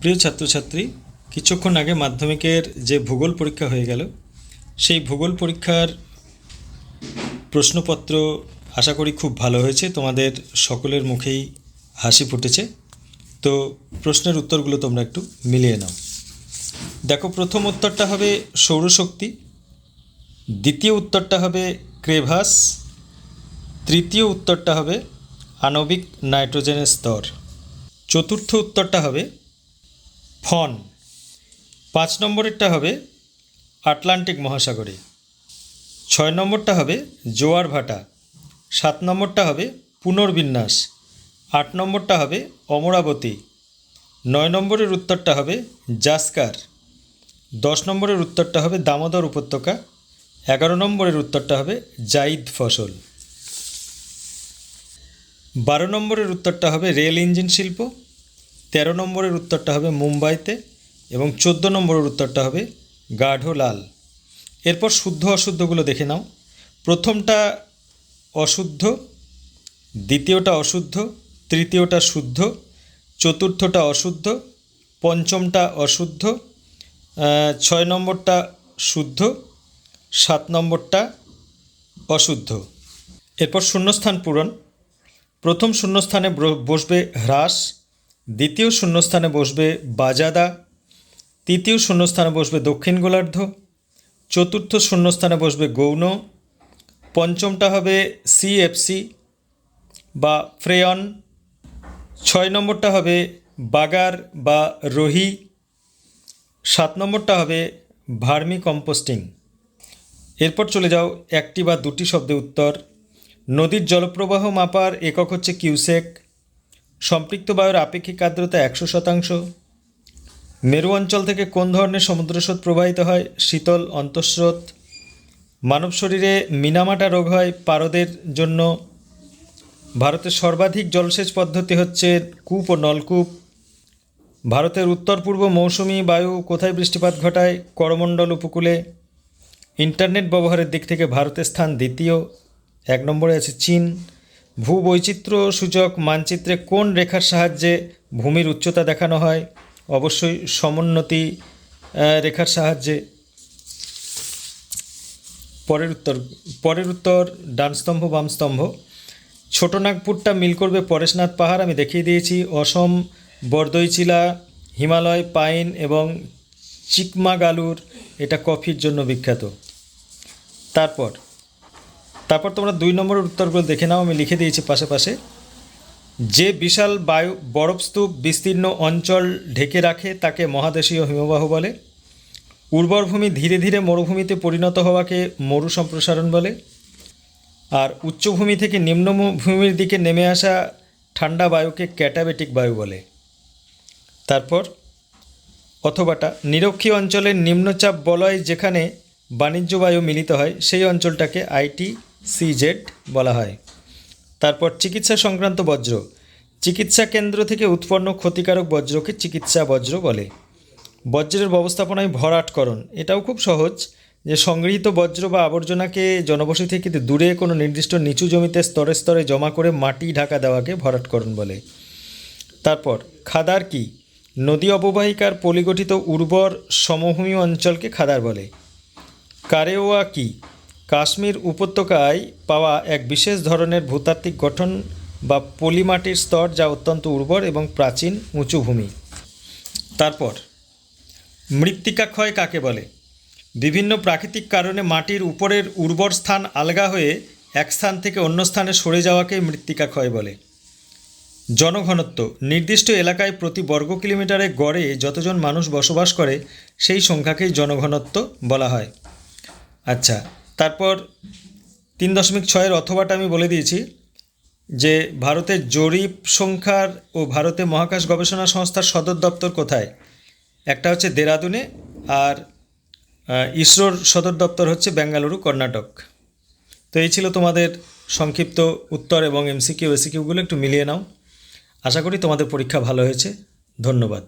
প্রিয় ছাত্রছাত্রী, কিছুক্ষণ আগে মাধ্যমিকের যে ভূগোল পরীক্ষা হয়ে গেল, সেই ভূগোল পরীক্ষার প্রশ্নপত্র আশা করি খুব ভালো হয়েছে। তোমাদের সকলের মুখেই হাসি ফুটেছে। তো প্রশ্নের উত্তরগুলো তোমরা একটু মিলিয়ে নাও। দেখো, প্রথম উত্তরটা হবে সৌরশক্তি, দ্বিতীয় উত্তরটা হবে ক্রেভাস, তৃতীয় উত্তরটা হবে আণবিক নাইট্রোজেনের স্তর, চতুর্থ উত্তরটা হবে ফন। পাঁচ নম্বরেরটা হবে আটলান্টিক মহাসাগরে। ছয় নম্বরটা হবে জোয়ার ভাটা। সাত নম্বরটা হবে পুনর্বিন্যাস। আট নম্বরটা হবে অমরাবতী। নয় নম্বরের উত্তরটা হবে জাস্কার। দশ নম্বরের উত্তরটা হবে দামোদর উপত্যকা। এগারো নম্বরের উত্তরটা হবে জাইদ ফসল। বারো নম্বরের উত্তরটা হবে রেল ইঞ্জিন শিল্প। তেরো নম্বরের উত্তরটা হবে মুম্বাইতে এবং চোদ্দ নম্বরের উত্তরটা হবে গাঢ় লাল এরপর শুদ্ধ অশুদ্ধগুলো দেখে নাও। প্রথমটা অশুদ্ধ, দ্বিতীয়টা অশুদ্ধ, তৃতীয়টা শুদ্ধ, চতুর্থটা অশুদ্ধ, পঞ্চমটা অশুদ্ধ ছয় নম্বরটা শুদ্ধ, সাত নম্বরটা অশুদ্ধ। এরপর শূন্যস্থান পূরণ। প্রথম শূন্যস্থানে বসবে হ্রাস দ্বিতীয় শূন্যস্থানে বসবে বাজাদা, তৃতীয় শূন্যস্থানে বসবে দক্ষিণ গোলার্ধ, চতুর্থ শূন্যস্থানে বসবে গৌণ, পঞ্চমটা হবে সিএফসি বা ফ্রেয়ন ছয় নম্বরটা হবে বাগার বা রোহি, সাত নম্বরটা হবে ভার্মি কম্পোস্টিং। এরপর চলে যাও একটি বা দুটি শব্দে উত্তর। নদীর জলপ্রবাহ মাপার একক হচ্ছে কিউসেক। সম্পৃক্ত বায়ুর আপেক্ষিক আর্দ্রতা একশো শতাংশ। মেরু অঞ্চল থেকে কোন ধরনের সমুদ্রস্রোত প্রবাহিত হয়? শীতল, অন্তঃস্রোত। মানব শরীরে মিনামাটা রোগ হয় পারদের জন্য। ভারতের সর্বাধিক জলসেচ পদ্ধতি হচ্ছে কূপ ও নলকূপ। ভারতের উত্তর পূর্ব মৌসুমি বায়ু কোথায় বৃষ্টিপাত ঘটায়? করমণ্ডল উপকূলে। ইন্টারনেট ব্যবহারের দিক থেকে ভারতের স্থান দ্বিতীয়। এক নম্বরে আছে চীন। ভূবৈচিত্র্য সূচক মানচিত্রে কোন রেখার সাহায্যে ভূমির উচ্চতা দেখানো হয়? অবশ্যই সমোন্নতি রেখার সাহায্যে। পরের উত্তর পরের উত্তর ডানস্তম্ভ বামস্তম্ভ বাম স্তম্ভ। ছোটনাগপুরটা মিল করবে পরেশনাথ পাহাড়, আমি দেখিয়ে দিয়েছি। অসম বরদইচিলা হিমালয়, পাইন এবং চিকমাগালুর। এটা কফির জন্য বিখ্যাত। তারপর তারপর তোমরা দুই নম্বরের উত্তরগুলো দেখে নাও, আমি লিখে দিয়েছি পাশে পাশে যে বিশাল বায়ু বরফস্তূপ বিস্তীর্ণ অঞ্চল ঢেকে রাখে, তাকে মহাদেশীয় হিমবাহ বলে। উর্বর ভূমি ধীরে ধীরে মরুভূমিতে পরিণত হওয়াকে মরু সম্প্রসারণ বলে। আর উচ্চভূমি থেকে নিম্নভূমির দিকে নেমে আসা ঠান্ডা বায়ুকে ক্যাটাবেটিক বায়ু বলে। তারপর, অথবাটা, নিরক্ষী অঞ্চলের নিম্নচাপ বলয় যেখানে বাণিজ্য বায়ু মিলিত হয়, সেই অঞ্চলটাকে আইটি সিজেড বলা হয়। তারপর চিকিৎসা সংক্রান্ত বজ্র। চিকিৎসা কেন্দ্র থেকে উৎপন্ন ক্ষতিকারক বজ্রকে চিকিৎসা বজ্র বলে। বজ্রের ব্যবস্থাপনায় ভরাটকরণ। এটাও খুব সহজ যে সংগৃহীত বজ্র বা আবর্জনাকে জনবসতি থেকে দূরে কোনো নির্দিষ্ট নিচু জমিতে স্তরে স্তরে জমা করে মাটি ঢাকা দেওয়াকে ভরাটকরণ বলে। তারপর, খাদার কি? নদী অববাহিকার পলিগঠিত উর্বর সমভূমি অঞ্চলকে খাদার বলে। কারেওয়া কি? কাশ্মীর উপত্যকায় পাওয়া এক বিশেষ ধরনের ভূতাত্ত্বিক গঠন বা পলিমাটির স্তর যা অত্যন্ত উর্বর এবং প্রাচীন উঁচু ভূমি। তারপর, মৃত্তিকা ক্ষয় কাকে বলে? বিভিন্ন প্রাকৃতিক কারণে মাটির উপরের উর্বর স্থান আলগা হয়ে এক স্থান থেকে অন্য স্থানে সরে যাওয়াকে মৃত্তিকা ক্ষয় বলে। জনঘনত্ব, নির্দিষ্ট এলাকায় প্রতি বর্গ কিলোমিটারে গড়ে যতজন মানুষ বসবাস করে, সেই সংখ্যাকেই জনঘনত্ব বলা হয়। আচ্ছা তারপর তিন দশমিক ছয়ের অথবাটা আমি বলে দিয়েছি যে ভারতের জরিপ সংখ্যার ও ভারতে মহাকাশ গবেষণা সংস্থার সদর দপ্তর কোথায়? একটা হচ্ছে দেরাদুনে আর ইসরোর সদর দপ্তর হচ্ছে বেঙ্গালুরু, কর্ণাটক। তো এই ছিল তোমাদের সংক্ষিপ্ত উত্তর এবং এমসিকিউ, এসিকিউগুলো একটু মিলিয়ে নাও। আশা করি তোমাদের পরীক্ষা ভালো হয়েছে। ধন্যবাদ।